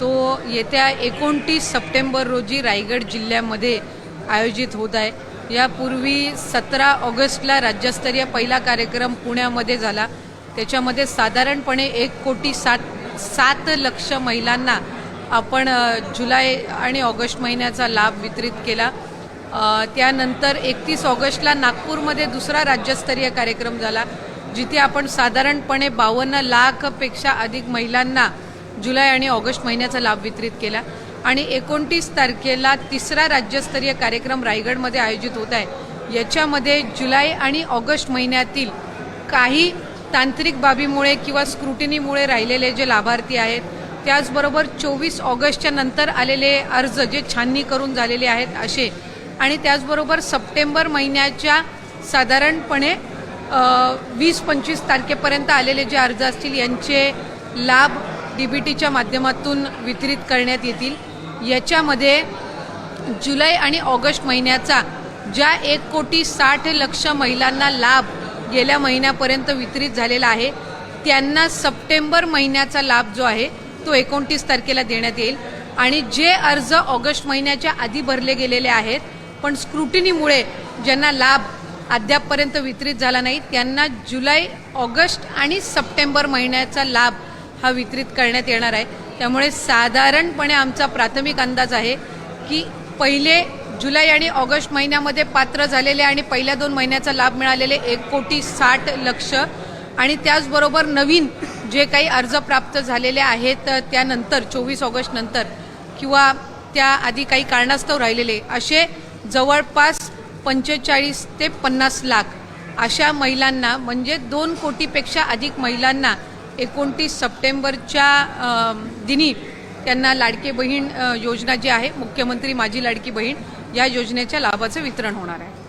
तो येत्या एकोणतीस सप्टेंबर रोजी रायगड जिल्ह्यामध्ये आयोजित होत आहे. यापूर्वी सतरा ऑगस्टला राज्यस्तरीय पहिला कार्यक्रम पुण्यामध्ये झाला. त्याच्यामध्ये साधारणपणे एक कोटी सात सात लक्ष महिलांना आपण जुलै आणि ऑगस्ट महिन्याचा लाभ वितरित केला. त्यानंतर एकतीस ऑगस्टला नागपूरमध्ये दुसरा राज्यस्तरीय कार्यक्रम झाला जिथे आपण साधारणपणे बावन्न लाखपेक्षा अधिक महिलांना जुलै आणि ऑगस्ट महिन्याचा लाभ वितरित केला. आणि एकोणतीस तारखेला तिसरा राज्यस्तरीय कार्यक्रम रायगडमध्ये आयोजित होत आहे. याच्यामध्ये जुलै आणि ऑगस्ट महिन्यातील काही तांत्रिक बाबीमुळे किंवा स्क्रुटिनीमुळे राहिलेले जे लाभार्थी आहेत त्याचबरोबर चोवीस ऑगस्टच्या नंतर आलेले अर्ज जे छाननी करून झालेले आहेत असे आणि त्याचबरोबर सप्टेंबर महिन्याच्या साधारणपणे वीस पंचवीस तारखेपर्यंत आलेले जे अर्ज असतील यांचे लाभ डी बी टीच्या माध्यमातून वितरित करण्यात येतील. याच्यामध्ये जुलै आणि ऑगस्ट महिन्याचा ज्या एक कोटी साठ लक्ष महिलांना लाभ गेल्या महिन्यापर्यंत वितरित झालेला आहे त्यांना सप्टेंबर महिन्याचा लाभ जो आहे तो एकोणतीस तारखेला देण्यात येईल. आणि जे अर्ज ऑगस्ट महिन्याच्या आधी भरले गेलेले आहेत पण स्क्रुटिनीमुळे ज्यांना लाभ अद्यापपर्यंत वितरित झाला नाही त्यांना जुलै ऑगस्ट आणि सप्टेंबर महिन्याचा लाभ हा वितरित करण्यात येणार आहे. त्यामुळे साधारणपणे आमचा प्राथमिक अंदाज आहे की पहिले जुलै आणि ऑगस्ट महिन्यामध्ये पात्र झालेले आणि पहिल्या दोन महिन्याचा लाभ मिळालेले एक कोटी साठ लक्ष. आणि त्याचबरोबर नवीन जे काही अर्ज प्राप्त झालेले आहेत त्यानंतर चोवीस ऑगस्ट नंतर किंवा त्याआधी काही कारणास्तव राहिलेले असे जवळपास पंचेचाळीस ते पन्नास लाख अशा महिलांना म्हणजे दोन कोटीपेक्षा अधिक महिलांना एकोणतीस सप्टेंबरच्या दिनी त्यांना लाडके बहीण योजना जी आहे मुख्यमंत्री माझी लाडकी बहीण या योजनेच्या लाभाचं वितरण होणार आहे.